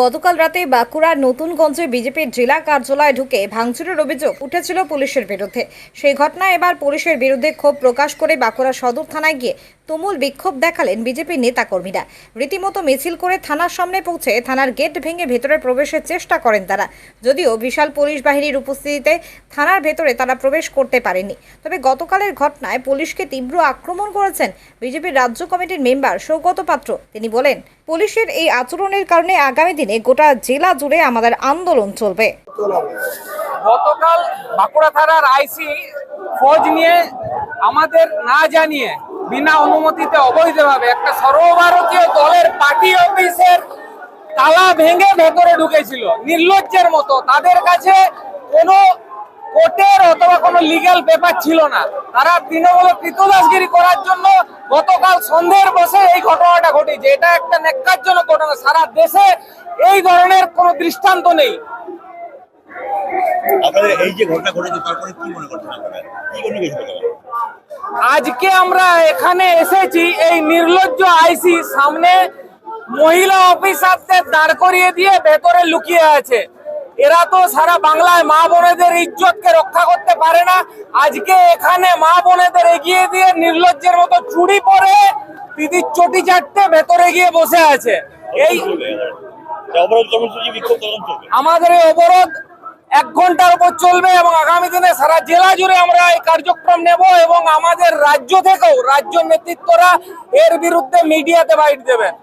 গতকাল রাতে বাঁকুড়ার নতুনগঞ্জে বিজেপির জেলা কার্যালয়ে ঢুকে ভাঙচুরের অভিযোগ উঠেছিল পুলিশের বিরুদ্ধে। সেই ঘটনায় এবার পুলিশের বিরুদ্ধে ক্ষোভ প্রকাশ করে বাঁকুড়া সদর থানায় গিয়ে তুমুল বিক্ষোভ দেখালেন বিজেপির নেতাকর্মীরা। রীতিমতো মিছিল করে থানার সামনে পৌঁছে থানার গেট ভেঙে ভেতরে প্রবেশের চেষ্টা করেন তারা। যদিও বিশাল পুলিশ বাহিনীর উপস্থিতিতে থানার ভেতরে তারা প্রবেশ করতে পারেনি। তবে গতকালের ঘটনায় পুলিশকে তীব্র আক্রমণ করেছেন বিজেপির রাজ্য কমিটির মেম্বার সৌগত পাত্র। তিনি বলেন, পুলিশের এই আচরণের কারণে আগামী দিনে গোটা জেলা জুড়ে আমাদের আন্দোলন চলবে। গতকাল বাঁকুড়া থানার আইসি ফৌজ নিয়ে আমাদের না জানিয়ে বিনা অনুমতিতে অবৈধভাবে একটা সর্বভারতীয় দলের পার্টি অফিসের তালা ভেঙে ভেতরে ঢুকেছিল। নির্লজ্জের মতো। তাদের কাছে কোনো কোর্টের অথবা কোনো লিগ্যাল পেপার ছিল না। তারা তৃণমূল কৃতদাসগিরি করার জন্য গতকাল সন্ধ্যের বসে এই ঘটনাটা ঘটেছে। এটা একটা নেকারজনক ঘটনা। সারা দেশে এই ধরনের কোনো দৃষ্টান্ত নেই। আপনাদের এই যে ঘটনা ঘটেছে তারপরে কি মনে করছেন আপনারা? কি আজকে আমরা এখানে এসেছি এই নির্লজ্জ আইসি সামনে মহিলা অফিসারদের দাঁড় করিয়ে দিয়ে ভেতরে লুকিয়ে আছে। এরা তো সারা বাংলায় মা বোনেদের ইজ্জতকে রক্ষা করতে পারে না। আজকে এখানে মা বোনেদের এগিয়ে দিয়ে নির্লজ্জের মতো চুড়ি পরে দিদির চটি চাটতে ভেতরে গিয়ে বসে আছে। এই আমাদের অবরোধ এক ঘণ্টার উপর চলবে এবং আগামী দিনে সারা জেলা জুড়ে আমরা এই কার্যক্রম নেব এবং আমাদের রাজ্য থেকেও রাজ্য নেতৃত্বরা এর বিরুদ্ধে মিডিয়াতে বাইট দেবেন।